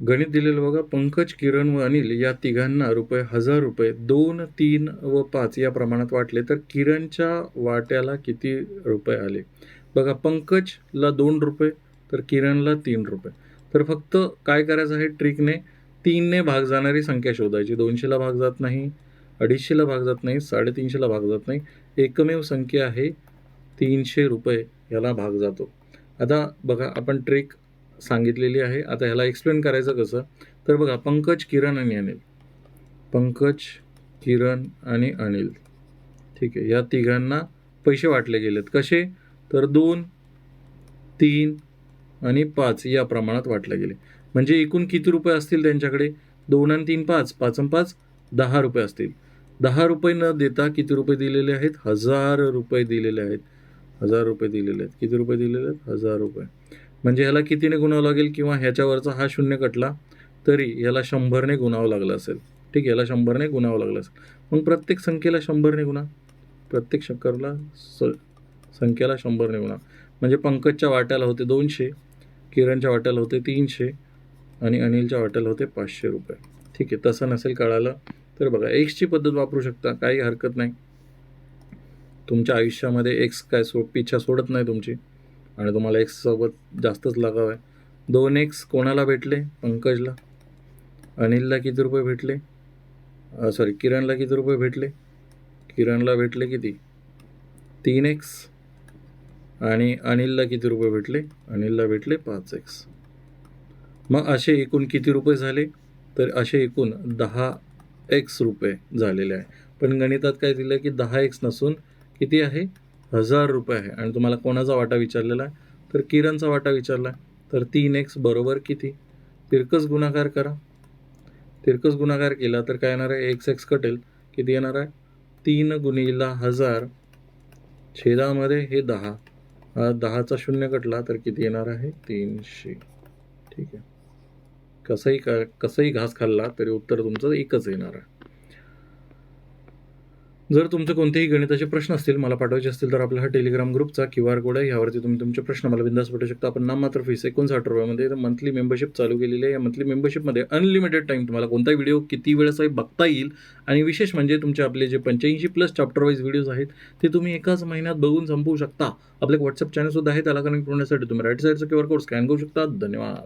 गणित दिलेलं बघा पंकज किरण व अनिल या तिघांना रुपये हजार रुपये दोन तीन व पाच या प्रमाणात वाटले. तर किरणच्या वाट्याला किती रुपये आले? बघा पंकजला दोन रुपये तर किरणला तीन रुपये. तर फक्त काय करायचं आहे ट्रिकने? तीनने भाग जाणारी संख्या शोधायची. दोनशेला भाग जात नाही अडीचशेला भाग जात नाही साडेतीनशेला भाग जात नाही. एकमेव संख्या आहे तीनशे रुपये याला भाग जातो. आता बघा आपण ट्रिक सांगितलेली आहे. आता ह्याला एक्सप्लेन करायचं कसं? तर बघा पंकज किरण आणि अनिल. पंकज किरण आणि अनिल. ठीक आहे. या तिघांना पैसे वाटले गेलेत. कसे? तर दोन तीन आणि पाच या प्रमाणात वाटले गेले. म्हणजे एकूण किती रुपये असतील त्यांच्याकडे? दोन आणि तीन पाच. पाच आणि पाच दहा रुपये असतील. दहा रुपये न देता किती रुपये दिलेले आहेत? हजार रुपये दिलेले आहेत. हजार रुपये दिलेले आहेत. किती रुपये दिलेले आहेत? हजार रुपये. म्हणजे ह्याला कितीने गुणावं लागेल किंवा ह्याच्यावरचा हा शून्य कटला तरी याला शंभरने गुणावं लागलं असेल. ठीक आहे याला शंभरने गुणावं लागलं असेल. मग प्रत्येक संख्येला शंभरने गुणा. प्रत्येक शंकरला स संख्येला शंभरने गुणा. म्हणजे पंकजच्या वाट्याला होते दोनशे किरणच्या वाट्याला होते तीनशे आणि अनिलच्या वाट्याला होते पाचशे रुपये. ठीक आहे तसं नसेल कळालं तर बघा एक्सची पद्धत वापरू शकता काही हरकत नाही. तुमच्या आयुष्यामध्ये एक्स काय सो पिच्छा सोडत नाही तुमची. आणि तुम्हाला एक्ससोबत जास्तच लगाव आहे. दोन एक्स कोणाला भेटले? पंकजला. अनिलला किती रुपये भेटले? सॉरी किरणला किती रुपये भेटले? किरणला भेटले किती? तीन एक्स आणि अनिलला किती रुपये भेटले? अनिलला भेटले पाच एक्स मग असे एकूण किती रुपये झाले? तर असे एकूण दहा एक्स रुपये झालेले आहे. पण गणितात काय दिलं की दहा एक्स नसून किती आहे? हजार रुपये आहे. आणि तुम्हाला कोणाचा वाटा विचारलेला आहे? तर किरणचा वाटा विचारला आहे. तर तीन एक्स बरोबर किती? तिरकस गुणाकार करा. तिरकस गुणाकार केला तर काय येणार आहे? एक्स एक्स कटेल. किती येणार आहे? तीन गुणिला हजार छेदामध्ये हे दहा. हा दहाचा शून्य कटला तर किती येणार आहे? तीनशे. ठीक आहे. कसंही का कसंही घास खाल्ला तरी उत्तर तुमचं एकच येणार आहे. जर तुमचे कोणतेही गणिताचे प्रश्न असतील मला पाठवायचे असतील तर आपला हा टेलिग्राम ग्रुपचा क्यू आर कोड आहे. यावरती तुम्ही तुमचे प्रश्न मला बिंदास पाठवू शकता. आपण ना मात्र फीस एकोणसाठ रुपयामध्ये. मंथली मेंबरशिप चालू केलेली आहे. या मंथली मेंबरशिपमध्ये अनलिमिटेड टाईम तुम्हाला कोणताही व्हिडिओ किती वेळेसही बघता येईल. आणि विशेष म्हणजे तुमचे आपले जे पंच्याऐंशी प्लस चॅप्टर वाईज व्हिडिओज आहेत ते तुम्ही एकाच महिन्यात बघून संपवू शकता. आपले व्हॉट्सअप चॅनलसुद्धा आहे. त्याला कनेक्ट होण्यासाठी तुम्ही राईट साईडचा क्यू आर कोड स्कॅन करू शकता. धन्यवाद.